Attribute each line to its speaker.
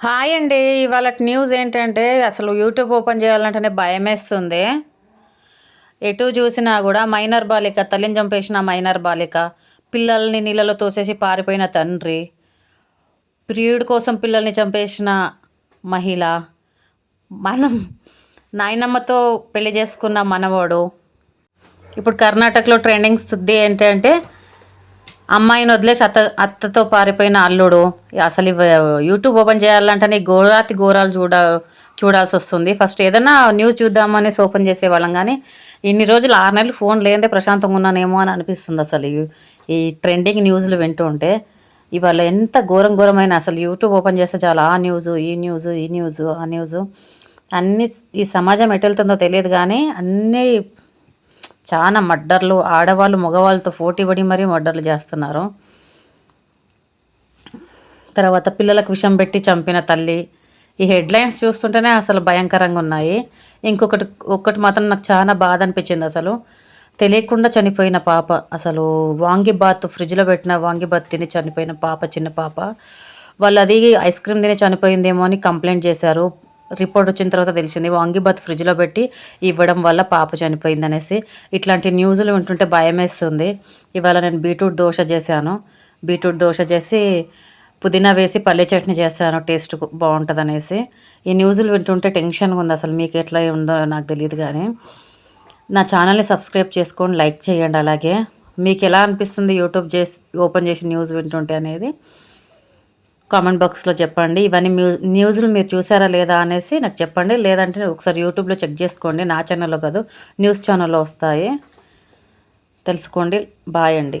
Speaker 1: Hi అండి. ఇవాళ news ఏంటంటే అసలు యూట్యూబ్ ఓపెన్ చేయాలంటేనే భయమేస్తుంది. ఎటు చూసినా కూడా మైనర్ బాలిక తల్లిని చంపేసిన మైనర్ బాలిక పిల్లల్ని నీళ్ళలో తోసేసి పారిపోయిన తండ్రి ప్రియుడి కోసం పిల్లల్ని చంపేసిన మహిళ మనం నాయనమ్మతో పెళ్ళి చేసుకున్న మనవడు. ఇప్పుడు కర్ణాటకలో ట్రెండింగ్ సుద్ది ఏంటంటే అమ్మాయిని వదిలేసి అత్త అత్తతో పారిపోయిన అల్లుడు. అసలు యూట్యూబ్ ఓపెన్ చేయాలంటేనే ఘోరాతి ఘోరాలు చూడ చూడాల్సి వస్తుంది. ఫస్ట్ ఏదైనా న్యూస్ చూద్దామనేసి ఓపెన్ చేసేవాళ్ళం కానీ ఇన్ని రోజులు ఆరు నెలలు ఫోన్ లేదే ప్రశాంతంగా ఉన్నానేమో అని అనిపిస్తుంది అసలు ఈ- ట్రెండింగ్ న్యూస్లు వింటూ ఉంటే. ఇవాళ ఎంత ఘోరం ఘోరమైన అసలు యూట్యూబ్ ఓపెన్ చేస్తే చాలా ఆ న్యూస్ ఈ న్యూస్ ఈ న్యూస్ ఆ న్యూస్ అన్ని ఈ సమాజం ఎటు వెళ్తుందో తెలియదు కానీ అన్నీ చాలా మర్డర్లు ఆడవాళ్ళు మగవాళ్ళతో పోటీ పడి మరీ మర్డర్లు చేస్తున్నారు. తర్వాత పిల్లలకు విషం పెట్టి చంపిన తల్లి. ఈ హెడ్లైన్స్ చూస్తుంటేనే అసలు భయంకరంగా ఉన్నాయి. ఇంకొకటి ఒక్కటి మాత్రం నాకు చాలా బాధ అనిపించింది అసలు. తెలియకుండా చనిపోయిన పాప. అసలు వాంగిబాత్ ఫ్రిడ్జ్లో పెట్టిన వాంగిబాత్ తిని చనిపోయిన పాప చిన్న పాప. వాళ్ళు అది ఐస్ క్రీమ్ తిని చనిపోయిందేమో అని కంప్లైంట్ చేశారు. రిపోర్ట్ వచ్చిన తర్వాత తెలిసింది వాంగిబాత్ ఫ్రిడ్జ్లో పెట్టి ఇవ్వడం వల్ల పాప చనిపోయింది అనేసి ఇట్లాంటి న్యూస్లు వింటుంటే భయం వేస్తుంది ఇవాళ నేను బీట్రూట్ దోశ చేశాను. బీట్రూట్ దోశ చేసి పుదీనా వేసి పల్లె చట్నీ చేస్తాను టేస్ట్ బాగుంటుంది అనేసి ఈ న్యూస్లు వింటుంటే టెన్షన్గా ఉంది అసలు మీకు ఎట్లా ఉందో నాకు తెలియదు కానీ. నా ఛానల్ని సబ్స్క్రైబ్ చేసుకొని లైక్ చేయండి అలాగే. మీకు ఎలా అనిపిస్తుంది యూట్యూబ్ చేసి ఓపెన్ చేసి న్యూస్ వింటుంటే అనేది కామెంట్ బాక్స్లో చెప్పండి. ఇవన్నీ మ్యూ న్యూస్లు మీరు చూసారా లేదా అనేసి నాకు చెప్పండి. లేదంటే ఒకసారి యూట్యూబ్లో చెక్ చేసుకోండి. నా ఛానల్లో కాదు న్యూస్ ఛానల్లో వస్తాయి. తెలుసుకోండి. బాయ్ అండి.